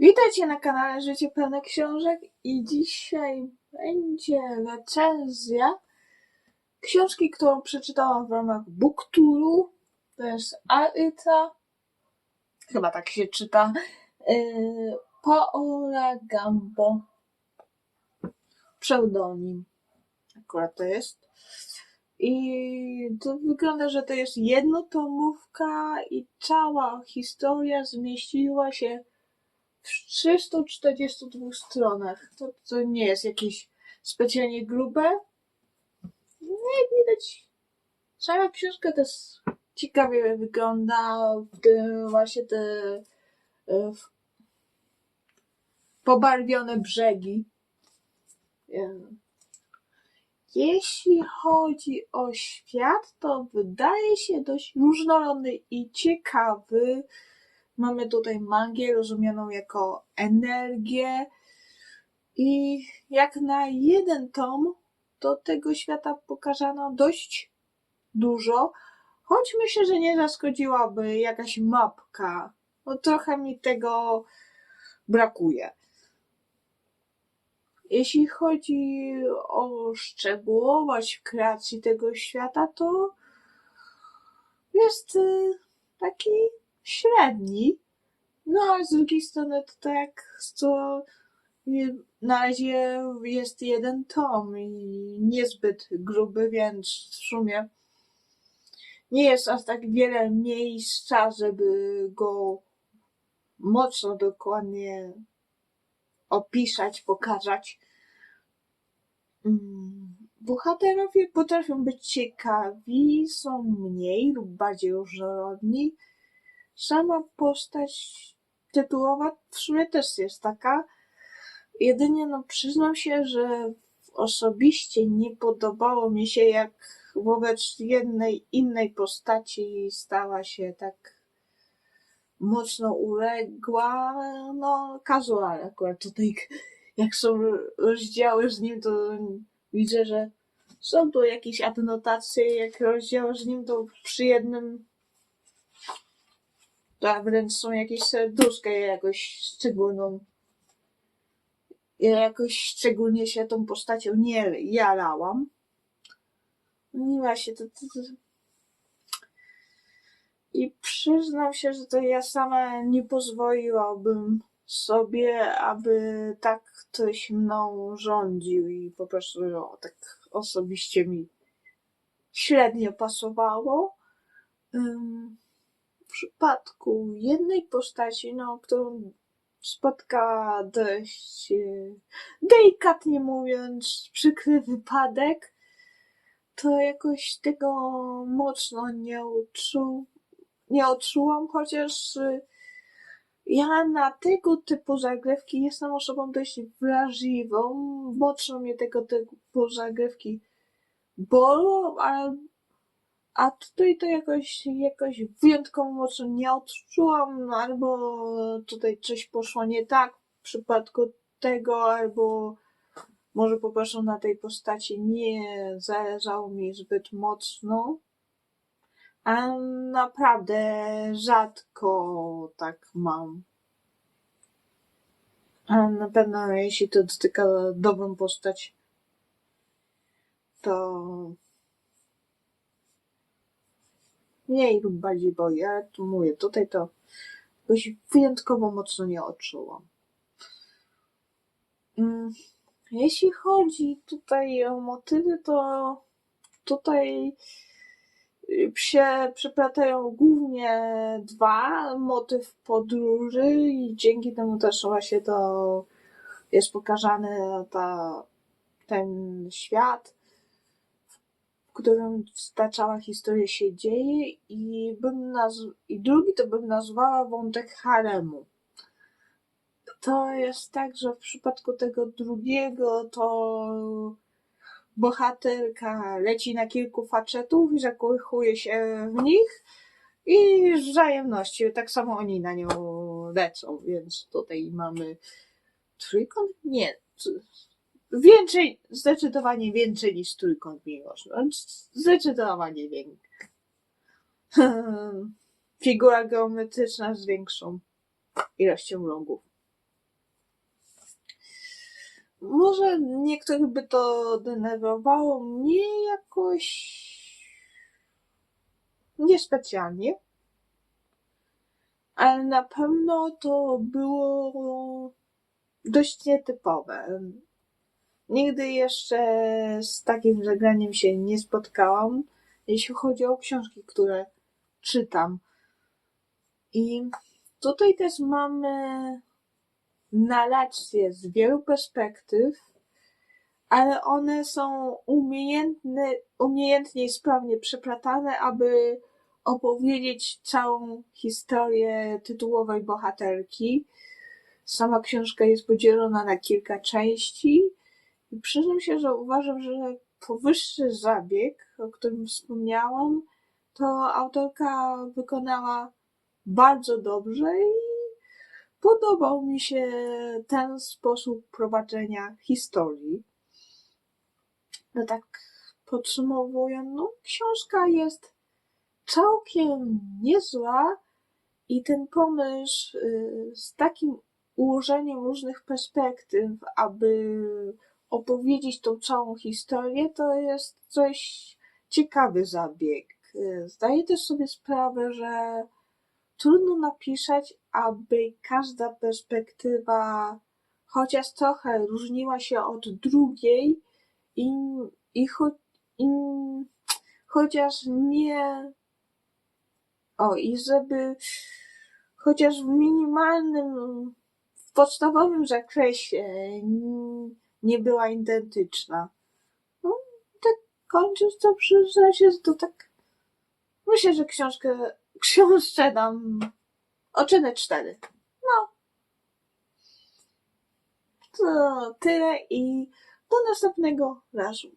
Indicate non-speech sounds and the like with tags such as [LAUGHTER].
Witajcie na kanale Życie Pełne Książek i dzisiaj będzie recenzja książki, którą przeczytałam w ramach Bookturu. To jest Aryta, chyba tak się czyta, yy, Paola Gambo, pseudonim akurat to jest. I to wygląda, że to jest jednotomówka i cała historia zmieściła się 342 stronach. To, to nie jest jakieś specjalnie grube. Jak widać, sama książka też ciekawie wygląda. Tym właśnie te e, pobarwione brzegi. E, Jeśli chodzi o świat, to wydaje się dość różnorodny i ciekawy. Mamy tutaj magię rozumianą jako energię i jak na jeden tom to tego świata pokazano dość dużo, choć myślę, że nie zaszkodziłaby jakaś mapka. No trochę mi tego brakuje. Jeśli chodzi o szczegółowość w kreacji tego świata, to jest y, taki średni. No, ale z drugiej strony to tak, co na razie jest jeden tom i niezbyt gruby, więc w sumie nie jest aż tak wiele miejsca, żeby go mocno dokładnie opisać, pokazać. Mm, Bohaterowie potrafią być ciekawi, są mniej lub bardziej różnorodni. Sama postać tytułowa w sumie też jest taka. Jedynie no przyznam się, że osobiście nie podobało mi się jak wobec jednej innej postaci stała się tak mocno uległa. No, casual akurat tutaj jak są rozdziały z nim, to widzę, że są tu jakieś adnotacje, jak rozdział z nim, to przy jednym to wręcz są jakieś serduszka ja jakoś szczególną ja jakoś szczególnie się tą postacią nie jarałam. No właśnie to, to, to... I przyznam się, że to ja sama nie pozwoliłabym sobie, aby tak ktoś mną rządził i po prostu no, tak osobiście mi średnio pasowało. W przypadku jednej postaci, no, którą spotka dość, e, delikatnie mówiąc, przykry wypadek, to jakoś tego mocno nie, odczu, nie odczułam, chociaż y, ja na tego typu zagrywki jestem osobą dość wrażliwą. Mocno mnie tego typu zagrywki bolą, a, a tutaj to jakoś, jakoś wyjątkowo mocno nie odczułam, albo tutaj coś poszło nie tak w przypadku tego, albo może po prostu na tej postaci nie zależało mi zbyt mocno. A naprawdę rzadko tak mam. Ale na pewno jeśli to dotyka dobrą postać, to mniej lub bardziej boi, ale tu mówię, tutaj to jakoś wyjątkowo mocno nie odczułam. Mm, Jeśli chodzi tutaj o motywy, to tutaj y, się przeplatają głównie dwa. Motyw podróży i dzięki temu też właśnie to jest pokazany ta, ten świat, którym ta cała historia się dzieje i bym naz- i drugi to bym nazwała wątek haremu. To jest tak, że w przypadku tego drugiego to bohaterka leci na kilku facetów i zakochuje się w nich i z wzajemności, tak samo oni na nią lecą, więc tutaj mamy trójkąt? Nie. Więcej, zdecydowanie więcej niż trójkąt miłości. Zdecydowanie więcej. [LAUGHS] Figura geometryczna z większą ilością rogów. może niektórych by to denerwowało, mnie jakoś niespecjalnie. Ale na pewno to było dość nietypowe. Nigdy jeszcze z takim zagraniem się nie spotkałam, jeśli chodzi o książki, które czytam. I tutaj też mamy narracje z wielu perspektyw, ale one są umiejętne, umiejętnie i sprawnie przeplatane, aby opowiedzieć całą historię tytułowej bohaterki. Sama książka jest podzielona na kilka części przyznam się, że uważam, że powyższy zabieg, o którym wspomniałam, to autorka wykonała bardzo dobrze i podobał mi się ten sposób prowadzenia historii. No tak podsumowując, no książka jest całkiem niezła i ten pomysł y, z takim ułożeniem różnych perspektyw, aby opowiedzieć tą całą historię, to jest coś ciekawy zabieg. Zdaję też sobie sprawę, że trudno napisać, aby każda perspektywa chociaż trochę różniła się od drugiej i, i, cho, i chociaż nie o i żeby chociaż w minimalnym w podstawowym zakresie nie była identyczna. No, tak kończąc to przyznam się, to tak myślę, że książkę [LAUGHS] książce dam ocenę cztery. No. To tyle i do następnego razu.